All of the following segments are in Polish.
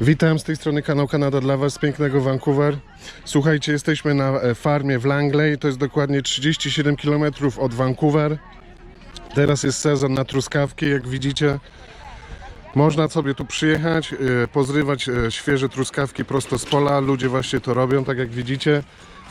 Witam, z tej strony kanał Kanada dla Was z pięknego Vancouver. Słuchajcie, jesteśmy na e, farmie w Langley, to jest dokładnie 37 km od Vancouver. Teraz jest sezon na truskawki, jak widzicie. Można sobie tu przyjechać, e, pozrywać e, świeże truskawki prosto z pola. Ludzie właśnie to robią, tak jak widzicie.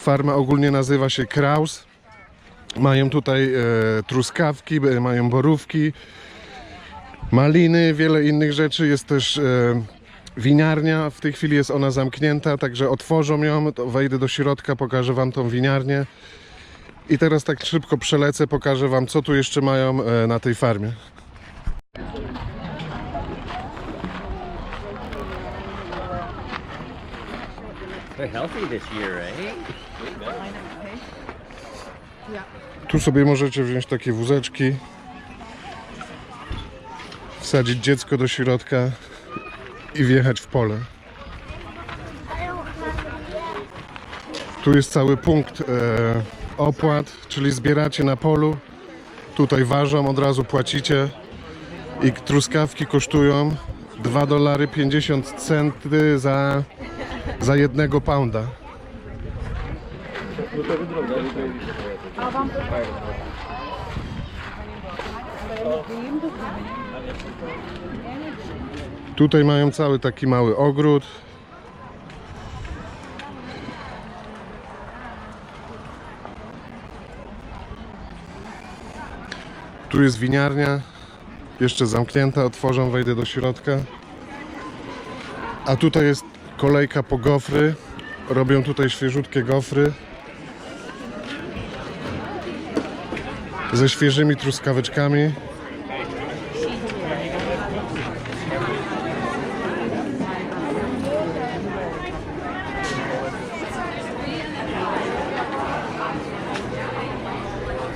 Farma ogólnie nazywa się Kraus. Mają tutaj truskawki, mają borówki, maliny, wiele innych rzeczy. Jest też winiarnia. W tej chwili jest ona zamknięta, także otworzą ją. Wejdę do środka, pokażę Wam tą winiarnię. I teraz tak szybko przelecę, pokażę Wam, co tu jeszcze mają e, na tej farmie. Eh? Tu sobie możecie wziąć takie wózeczki, wsadzić dziecko do środka i wjechać w pole. Tu jest cały punkt e, opłat, czyli zbieracie na polu. Tutaj ważą, od razu płacicie i truskawki kosztują 2 dolary 50 centy za, za jednego pounda. Tutaj mają cały taki mały ogród. Tu jest winiarnia, jeszcze zamknięta, otworzę, wejdę do środka. A tutaj jest kolejka po gofry. Robią tutaj świeżutkie gofry. Ze świeżymi truskaweczkami.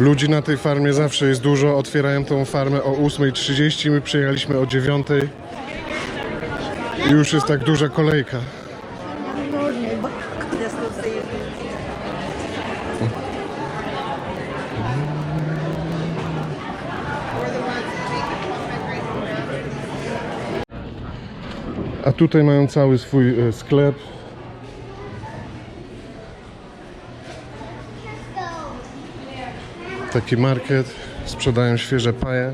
Ludzi na tej farmie zawsze jest dużo. Otwierają tą farmę o 8.30. My przyjechaliśmy o 9.00. I już jest tak duża kolejka. A tutaj mają cały swój e, sklep. Taki market. Sprzedają świeże paje.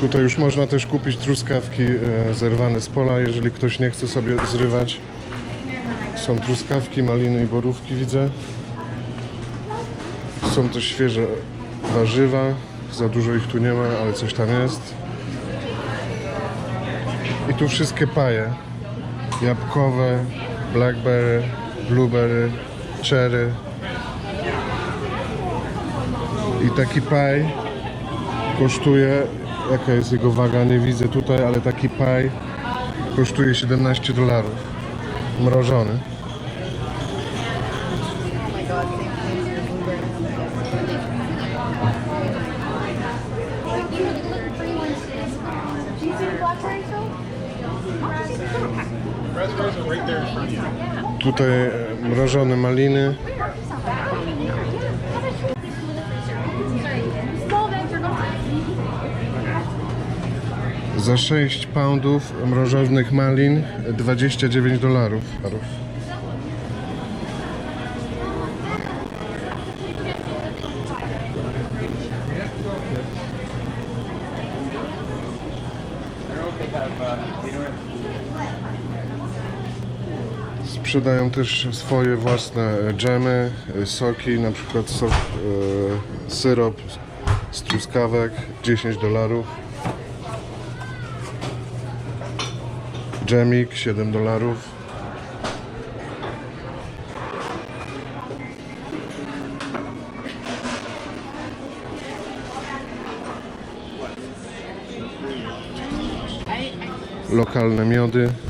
Tutaj już można też kupić truskawki e, zerwane z pola, jeżeli ktoś nie chce sobie zrywać. Są truskawki, maliny i borówki widzę. Są też świeże warzywa. Za dużo ich tu nie ma, ale coś tam jest. I tu wszystkie paje. Jabłkowe, blackberry, blueberry, cherry. I taki paj kosztuje, jaka jest jego waga, nie widzę tutaj, ale taki paj kosztuje 17 dolarów. Mrożony. Tutaj e, mrożone maliny. Za 6 poundów mrożonych malin 29 dolarów. Sprzedają też swoje własne dżemy, soki, na przykład sok, e, syrop z truskawek 10 dolarów. Dżemik 7 dolarów. Lokalne miody.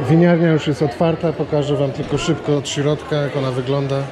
Winiarnia już jest otwarta, pokażę Wam tylko szybko od środka, jak ona wygląda.